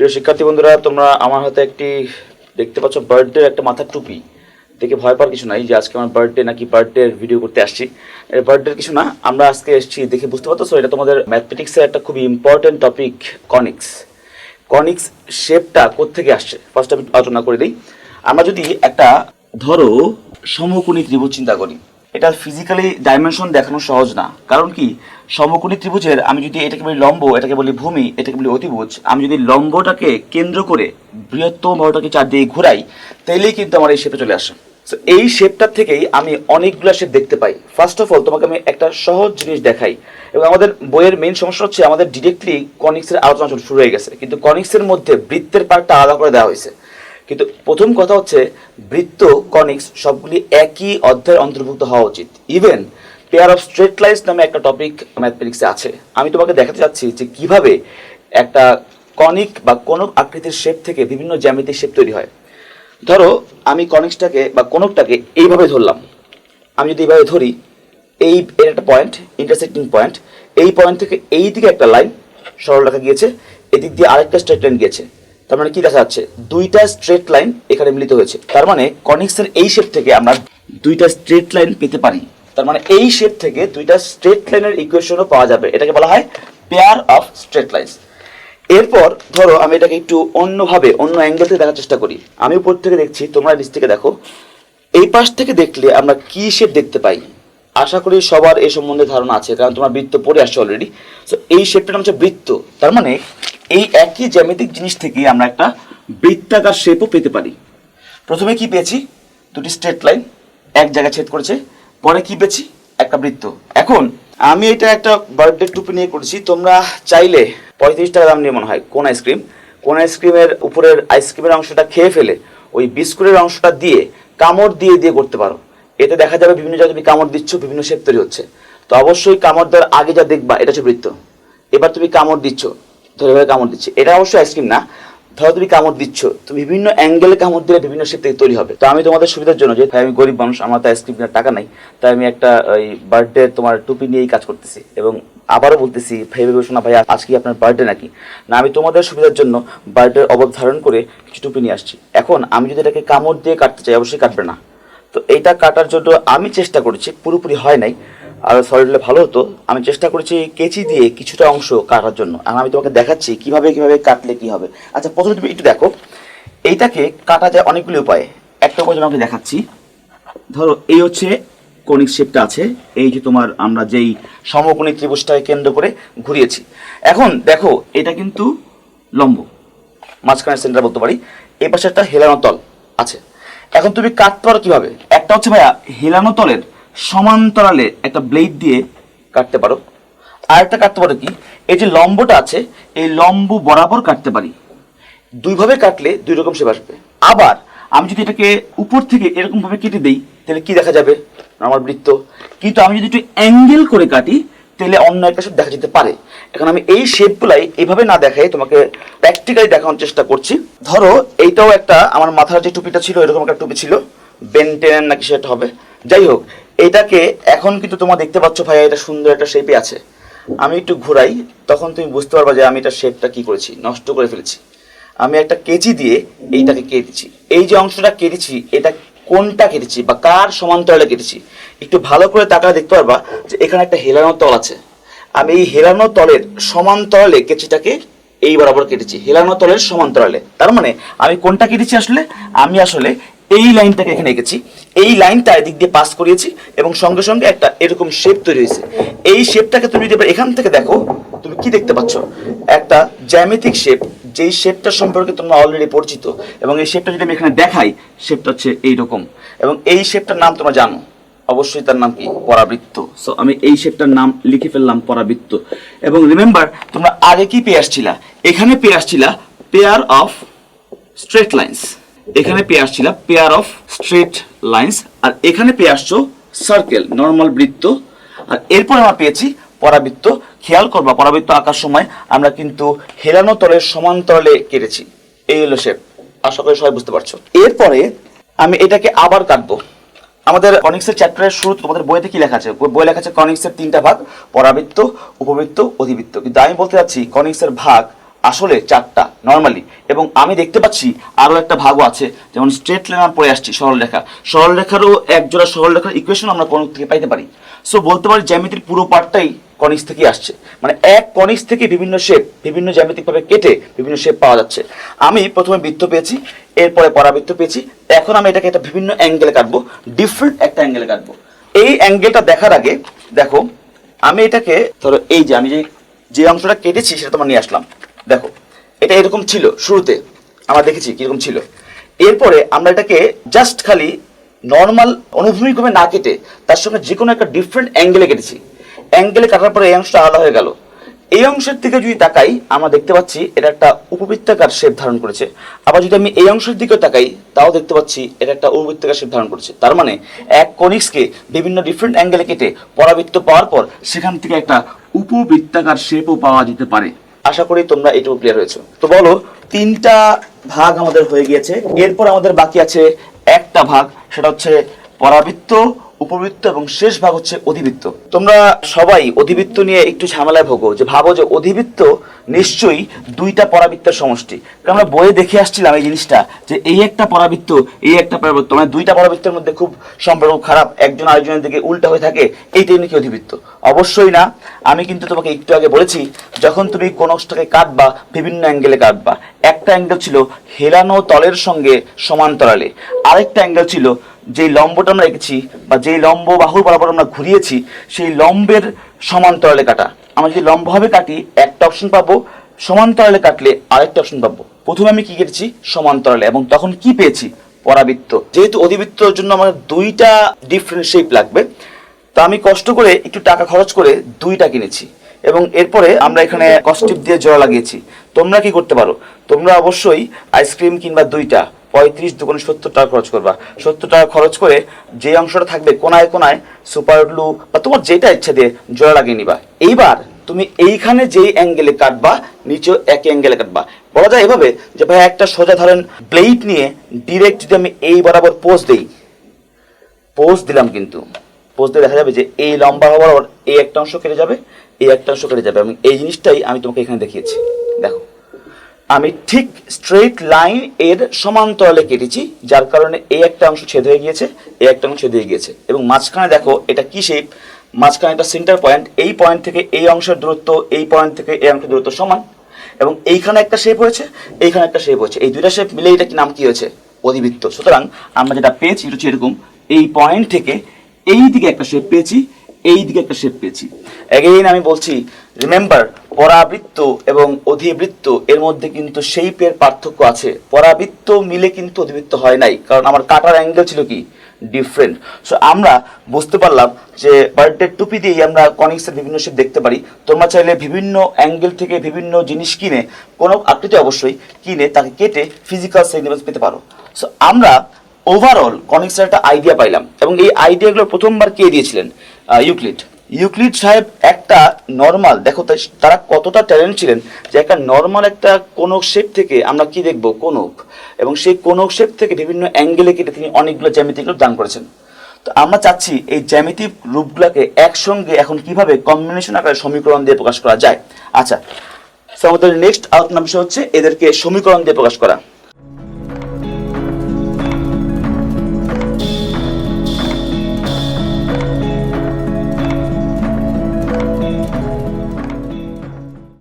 প্রিয় শিক্ষার্থী বন্ধুরা, তোমরা আমার হাতে একটি দেখতে পাচ্ছ বার্থডে একটা মাথার টুপি। দেখে ভয় পাওয়ার কিছু নাই যে আজকে আমার বার্থডে নাকি বার্থডে ভিডিও করতে আসছি। বার্থডে কিছু না, আমরা আজকে এসেছি দেখে বুঝতে পারতো এটা তোমাদের ম্যাথমেটিক্সের একটা খুবই ইম্পর্টেন্ট টপিক কনিক্স কনিক্স শেপটা কোত্থেকে আসছে? ফার্স্ট আমি আলোচনা করে দিই। আমরা যদি একটা, ধরো, সমকোণী ত্রিভুজ চিন্তা করি। এটা ফিজিক্যালি ডাইমেনশন দেখানো সহজ না। কারণ কি? সমকোণী ত্রিভুজের আমি যদি এটাকে বলি লম্ব এটাকে বলি ভূমি এটাকে বলি অতিভুজ আমি যদি লম্বটাকে কেন্দ্র করে বৃহত্তম বাহুটাকে চারদিকে ঘুরাই তাইলেই কিন্তু আমার এই শেপে চলে আসে। So, এই শেপটার থেকেই আমি অনেকগুলো শেপ দেখতে পাই। ফার্স্ট অফ অল তোমাকে আমি একটা সহজ জিনিস দেখাই। এবং আমাদের বইয়ের মেইন সমস্যা হচ্ছে আমাদের ডিরেক্টলি কনিক্সের আলোচনা শুরু হয়ে গেছে। কিন্তু কনিক্সের মধ্যে বৃত্তের পার্টটা আলাদা করে দেওয়া হয়েছে। কিন্তু প্রথম কথা হচ্ছে, বৃত্ত, কনিক্স সবগুলি একই অধ্যায়ের অন্তর্ভুক্ত হওয়া উচিত। Even pair of straight lines নামে একটা টপিক ম্যাথমেটিক্সে আছে। আমি তোমাকে দেখাতে চাচ্ছি যে কীভাবে একটা কনিক বা কোনো আকৃতির শেপ থেকে বিভিন্ন জ্যামিতিক শেপ তৈরি হয়। ধরো, আমি কনিক্সটাকে বা কোনকটাকে এইভাবে ধরলাম। আমি যদি এইভাবে ধরি, এই এর একটা পয়েন্ট ইন্টারসেক্টিং পয়েন্ট এই পয়েন্ট থেকে এই দিকে একটা লাইন সরল রেখা গিয়েছে, এদিক দিয়ে আরেকটা স্ট্রেট লাইন গিয়েছে। তার মানে কি দেখা যাচ্ছে দুইটা স্ট্রেট লাইন এখানে মিলিত হয়েছে। তার মানে কনিক্সের এই শেপ থেকে আমরা দুইটা স্ট্রেট লাইন পেতে পারি। তার মানে এই শেপ থেকে দুইটা স্ট্রেট লাইনের ইকুয়েশনও পাওয়া যাবে। এটাকে বলা হয় পেয়ার অফ স্ট্রেট লাইন্স এরপর ধরো আমি এটাকে একটু অন্যভাবে, অন্য অ্যাঙ্গেল থেকে দেখার চেষ্টা করি। আমি উপর থেকে দেখছি, তোমরা নিচ থেকে দেখো। এই পাশ থেকে দেখলে আমরা কি শেপ দেখতে পাই? আশা করি সবার এই সম্বন্ধে ধারণা আছে, কারণ তোমরা বৃত্ত পড়ে আসছো অলরেডি সো এই শেপটার নাম হচ্ছে বৃত্ত। তার মানে এই একই জ্যামিতিক জিনিস থেকে আমরা একটা বৃত্তাকার শেপও পেতে পারি। প্রথমে কি পেয়েছি? দুটি স্ট্রেট লাইন এক জায়গায় ছেদ করেছে। পরে কি পেয়েছি? একটা বৃত্ত। এখন, আমি এটা একটা বার্থডে টুপি নিয়ে করেছি। তোমরা চাইলে পঁয়ত্রিশ টাকা দাম নিয়ে মনে হয়, কোন আইসক্রিম কোন আইসক্রিমের উপরের আইসক্রিমের অংশটা খেয়ে ফেলে, ওই বিস্কুটের অংশটা দিয়ে, কামড় দিয়ে দিয়ে করতে পারো। এতে দেখা যাবে বিভিন্ন জায়গায় তুমি কামড় দিচ্ছ, বিভিন্ন শেপ তৈরি হচ্ছে। তো অবশ্যই কামড় দেওয়ার আগে যা দেখবা, এটা হচ্ছে বৃত্ত। এবার তুমি কামড় দিচ্ছ, ধরে ধরে কামড় দিচ্ছে। এটা অবশ্যই আইসক্রিম না। ধরো তুমি কামড় দিচ্ছ, তুমি বিভিন্ন অ্যাঙ্গেলে কামড় দিলে বিভিন্ন শেপ থেকে তৈরি হবে। তো আমি তোমাদের সুবিধার জন্য যে ভাই আমি গরিব মানুষ, আমার তো আইসক্রিম কেনার টাকা নাই, তাই আমি একটা ওই বার্থডে তোমার টুপি নিয়েই কাজ করতেছি। এবং আবারও বলতেছি, ভাই ভেবে শোনা ভাই আজকে আপনার বার্থডে নাকি? না, আমি তোমাদের সুবিধার জন্য বার্থডে অবধারণ করে কিছু টুপি নিয়ে আসছি। এখন আমি যদি এটাকে কামড় দিয়ে কাটতে চাই, অবশ্যই কাটবে না। তো এইটা কাটার জন্য আমি চেষ্টা করেছি, পুরোপুরি হয় নাই। আর সলিড হলে ভালো হতো। আমি চেষ্টা করেছি কেচি দিয়ে কিছুটা অংশ কাটার জন্য। আর আমি তোমাকে দেখাচ্ছি কীভাবে কীভাবে কাটলে কি হবে। আচ্ছা প্রথমে তুমি একটু দেখো। এইটাকে কাটা যায় অনেকগুলি উপায়ে। একটা উপায় যেমন আমি দেখাচ্ছি। ধরো, এই হচ্ছে কনিক শেপটা আছে। এই যে তোমার আমরা যেই সমকোণী ত্রিভুজটাকে কেন্দ্র করে ঘুরিয়েছি। এখন দেখো, এটা কিন্তু লম্ব। মাঝখানে সেন্টার বলতে পারি। এই পাশে একটা হেলানো তল আছে। এখন তুমি কাটতে পারো কীভাবে? একটা হচ্ছে ভাইয়া হেলানো তলের সমান্তরালে একটা ব্লেড দিয়ে কাটতে পারো। আর একটা কাটতে পারো কি? এই যে লম্বটা আছে, এই লম্ব বরাবর কাটতে পারি। দুইভাবে কাটলে দুই রকম শেপ আসবে। আবার আমি যদি এটাকে উপর থেকে এরকম ভাবে কেটে দিই, তাহলে কি দেখা যাবে? আমার বৃত্ত। কিন্তু আমি যদি একটু অ্যাঙ্গেল করে কাটি তাহলে অন্য একটা শেপ দেখা যেতে পারে। এখন আমি এই শেপগুলাই এইভাবে না দেখাই তোমাকে প্র্যাকটিক্যালি দেখানোর চেষ্টা করছি। ধরো, এইটাও একটা আমার মাথার যে টুপিটা ছিল, এরকম একটা টুপি ছিল। বেনটেন নাকি সেটা হবে। যাই হোক, এটাকে এখন কিন্তু তোমরা দেখতে পাচ্ছ ভাইয়া, এটা সুন্দর একটা শেপে আছে। আমি একটু ঘোরাই, তখন তুমি বুঝতে পারবা যে আমি এটা শেপটা কি করেছি, নষ্ট করে ফেলেছি। আমি একটা কেচি দিয়ে এইটাকে কেটেছি এই যে অংশটা কেটেছি, এটা কোনটা কেটেছি বা কার সমান্তরালে কেটেছি একটু ভালো করে তাকালে দেখতে পারবা যে এখানে একটা হেলানো তল আছে। আমি এই হেলানো তলের সমান্তরালে কেচিটাকে এই বরাবর কেটেছি। হেলানো তলের সমান্তরালে। তার মানে আমি কোনটা কেটেছি আসলে? আমি আসলে এই লাইনটাকে এখানে এঁকেছি। এই লাইনটা এদিক দিয়ে পাস করিয়েছি এবং সঙ্গে সঙ্গে একটা এরকম শেপ তৈরি হয়েছে। এই শেপটাকে তুমি যদি এখান থেকে দেখো, তুমি কি দেখতে পাচ্ছ? একটা জ্যামিতিক শেপ যেই শেপটা সম্পর্কে তোমরা অলরেডি পরিচিত এবং এই শেপটা যদি আমি এখানে দেখাই শেপটা হচ্ছে এইরকম। এবং এই শেপটার নাম তোমরা জানো। অবশ্যই তার নাম কি? পরাবৃত্ত। সো আমি এই শেপটার নাম লিখে ফেললাম, পরাবৃত্ত। এবং রিমেম্বার তোমরা আগে কি পেয়ে আসছিলা এখানে পেয়ে আসছিলা পেয়ার অফ স্ট্রেট লাইন্স। এখানে পেয়ে আসছিল পেয়ার অফ স্ট্রেট লাইন্স। আর এখানে পেয়ে আসছো সার্কেল নর্মাল বৃত্ত। আর এরপর আমরা পেয়েছি পরাবৃত্ত। খেয়াল করবা, পরাবৃত্ত আঁকার সময় আমরা কিন্তু হেলানো তলের সমান্তরালে কেটেছি। এই হলো শেপ আশা করি সবাই বুঝতে পারছ। এরপরে আমি এটাকে আবার কাটবো। আমাদের কনিক্সের চ্যাপ্টারের শুরু তোমাদের বইতে কি লেখা আছে? বই লেখা আছে কনিক্সের তিনটা ভাগ, পরাবৃত্ত, উপবৃত্ত, অধিবৃত্ত। কিন্তু আমি বলতে যাচ্ছি কনিক্সের ভাগ আসলে চারটা নর্মালি এবং আমি দেখতে পাচ্ছি আরও একটা ভাগও আছে, যেমন স্ট্রেট লাইন আমরা পড়ে আসছি, সরলরেখা। সরলরেখারও একজোড়া সরলরেখার ইকুয়েশন আমরা কোনো থেকে পাইতে পারি। সো বলতে পারি জ্যামিতির পুরো পার্টটাই কনিক্স থেকে আসছে। মানে এক কনিক্স থেকে বিভিন্ন শেপ বিভিন্ন জ্যামিতিকভাবে কেটে বিভিন্ন শেপ পাওয়া যাচ্ছে। আমি প্রথমে বৃত্ত পেয়েছি, এরপরে পরাবৃত্ত পেয়েছি, এখন আমি এটাকে একটা বিভিন্ন অ্যাঙ্গেলে কাটবো ডিফারেন্ট একটা অ্যাঙ্গেলে কাটবো। এই অ্যাঙ্গেলটা দেখার আগে, দেখো, আমি এটাকে, ধরো এই যে আমি যে যে অংশটা কেটেছি সেটা তোমার নিয়ে আসলাম। দেখো, এটা এরকম ছিল শুরুতে, আমরা দেখেছি কীরকম ছিল। এরপরে আমরা এটাকে জাস্ট খালি নর্মাল অনুভূমিকভাবে না কেটে, তার সঙ্গে যে কোনো একটা ডিফারেন্ট অ্যাঙ্গেলে কেটেছি। অ্যাঙ্গেলে কাটার পরে এই অংশটা আলাদা হয়ে গেল। এই অংশের থেকে যদি তাকাই, আমরা দেখতে পাচ্ছি এটা একটা উপবৃত্তাকার শেপ ধারণ করেছে। আবার যদি আমি এই অংশের দিকে তাকাই, তাও দেখতে পাচ্ছি এটা একটা উপবৃত্তাকার শেপ ধারণ করেছে। তার মানে এক কনিক্সকে বিভিন্ন ডিফারেন্ট অ্যাঙ্গেলে কেটে পরাবৃত্ত পাওয়ার পর সেখান থেকে একটা উপবৃত্তাকার শেপও পাওয়া যেতে পারে। আশা করি তোমরা এটুকু ক্লিয়ার হয়েছো। তো বলো, তিনটা ভাগ আমাদের হয়ে গিয়েছে। এরপর আমাদের বাকি আছে একটা ভাগ, সেটা হচ্ছে পরাবৃত্ত উপবৃত্ত এবং শেষ ভাগ হচ্ছে অধিবৃত্ত। তোমরা সবাই অধিবৃত্ত নিয়ে একটু ঝামেলায় ভোগো যে ভাবো যে অধিবৃত্ত নিশ্চয়ই দুইটা পরাবৃত্তের সমষ্টি। কারণ আমরা বইয়ে দেখে আসছিলাম এই জিনিসটা যে এই একটা পরাবৃত্ত, এই একটা পরাবৃত্ত। মানে দুইটা পরাবৃত্তের মধ্যে খুব সম্পর্ক খারাপ, একজন আরেকজনের দিকে উল্টা হয়ে থাকে এইটাই নাকি অধিবৃত্ত। অবশ্যই না। আমি কিন্তু তোমাকে একটু আগে বলেছি, যখন তুমি কোনটাকে কাটবা, বিভিন্ন অ্যাঙ্গেলে কাটবা, একটা অ্যাঙ্গেল ছিল হেলানো তলের সঙ্গে সমান্তরালে, আরেকটা অ্যাঙ্গেল ছিল যেই লম্বটা আমরা রেখেছি বা যেই লম্ব বাহুর বরাবর আমরা ঘুরিয়েছি, সেই লম্বের সমান্তরালে কাটা। আমরা যদি লম্বভাবে কাটি, একটা অপশন পাবো সমান্তরালে কাটলে আরেকটা অপশন পাবো। প্রথমে আমি কি কেটেছি? সমান্তরালে এবং তখন কি পেয়েছি? পরাবৃত্ত। যেহেতু অধিবৃত্তর জন্য আমাদের দুইটা ডিফারেন্ট শেপ লাগবে, তা আমি কষ্ট করে একটু টাকা খরচ করে দুইটা কিনেছি। এবং এরপরে আমরা এখানে কস্টিপ দিয়ে জোড়া লাগিয়েছি। তোমরা কি করতে পারো? তোমরা অবশ্যই আইসক্রিম কিংবা দুইটা পঁয়ত্রিশ দোকানে সত্তর টাকা খরচ করবা। সত্তর টাকা খরচ করে যে অংশটা থাকবে কোনায় কোনায় সুপার গ্লু বা তোমার যেটা ইচ্ছা দিয়ে জোড়া লাগিয়ে নিবা। এইবার তুমি এইখানে যেই অ্যাঙ্গেলে কাটবা, নিচেও একই অ্যাঙ্গেলে কাটবা। বলা যায় এভাবে যে ভাই একটা সোজা ধরেন ব্লেড নিয়ে ডিরেক্ট যদি আমি এই বরাবর পোজ দিই পোজ দিলাম কিন্তু। পোজ দিয়ে দেখা যাবে যে এই লম্বা বরাবর এই একটা অংশ কেটে যাবে, এই একটা অংশ কেটে যাবে এবং এই জিনিসটাই আমি তোমাকে এখানে দেখিয়েছি। দেখো। আমি ঠিক স্ট্রেট লাইন এর সমান্তরালে কেটেছি, যার কারণে এই একটা অংশ ছেদ হয়ে গিয়েছে এই একটা অংশ ছেদ হয়ে গিয়েছে। এবং মাঝখানে দেখো, এটা কি শেপ মাঝখানে একটা সেন্টার পয়েন্ট এই পয়েন্ট থেকে এই অংশের দূরত্ব, এই পয়েন্ট থেকে এই অংশের দূরত্ব সমান। এবং এইখানে একটা শেপ হয়েছে, এইখানে একটা শেপ হয়েছে। এই দুইটা শেপ মিলে এটা কি নাম কি হয়েছে? অধিবৃত্ত। সুতরাং আমরা যেটা পেয়েছি হচ্ছে এরকম, এই পয়েন্ট থেকে এই দিকে একটা শেপ পেয়েছি, এই দিকে একটা শেপ পেয়েছি। এগেইন আমি বলছি রিমেম্বার পরাবৃত্ত এবং অধিবৃত্ত, এর মধ্যে কিন্তু শেপের পার্থক্য আছে। পরাবৃত্ত মিলে কিন্তু অধিবৃত্ত হয় নাই, কারণ আমার কাটার অ্যাঙ্গেল ছিল কি? ডিফারেন্ট সো আমরা বুঝতে পারলাম যে বার্থডে টুপি দিয়েই আমরা কনিক্সের বিভিন্ন শেপ দেখতে পারি। তোমরা চাইলে বিভিন্ন অ্যাঙ্গেল থেকে বিভিন্ন জিনিস কিনে, কোনো আকৃতি অবশ্যই কিনে তাকে কেটে ফিজিক্যাল সিগনিফিকেন্স পেতে পারো। সো আমরা ওভারঅল কনিক্সের একটা আইডিয়া পাইলাম এবং এই আইডিয়াগুলো প্রথমবার কে দিয়েছিলেন? ইউক্লিড ইউক্লিড সাহেব একটা নর্মাল দেখো তারা কতটা ট্যালেন্ট ছিলেন যে একটা নর্মাল একটা কোনক শেপ থেকে আমরা কি দেখব? কোনক এবং সেই কোনক শেপ থেকে বিভিন্ন অ্যাঙ্গেলে কেটে তিনি অনেকগুলো জ্যামিতিক রূপ দান করেছেন। তো আমরা চাচ্ছি এই জ্যামিতিক রূপগুলোকে একসঙ্গে এখন কীভাবে কম্বিনেশন আকারে সমীকরণ দিয়ে প্রকাশ করা যায়? আচ্ছা আমাদের নেক্সট আলোচনা বিষয় হচ্ছে এদেরকে সমীকরণ দিয়ে প্রকাশ করা।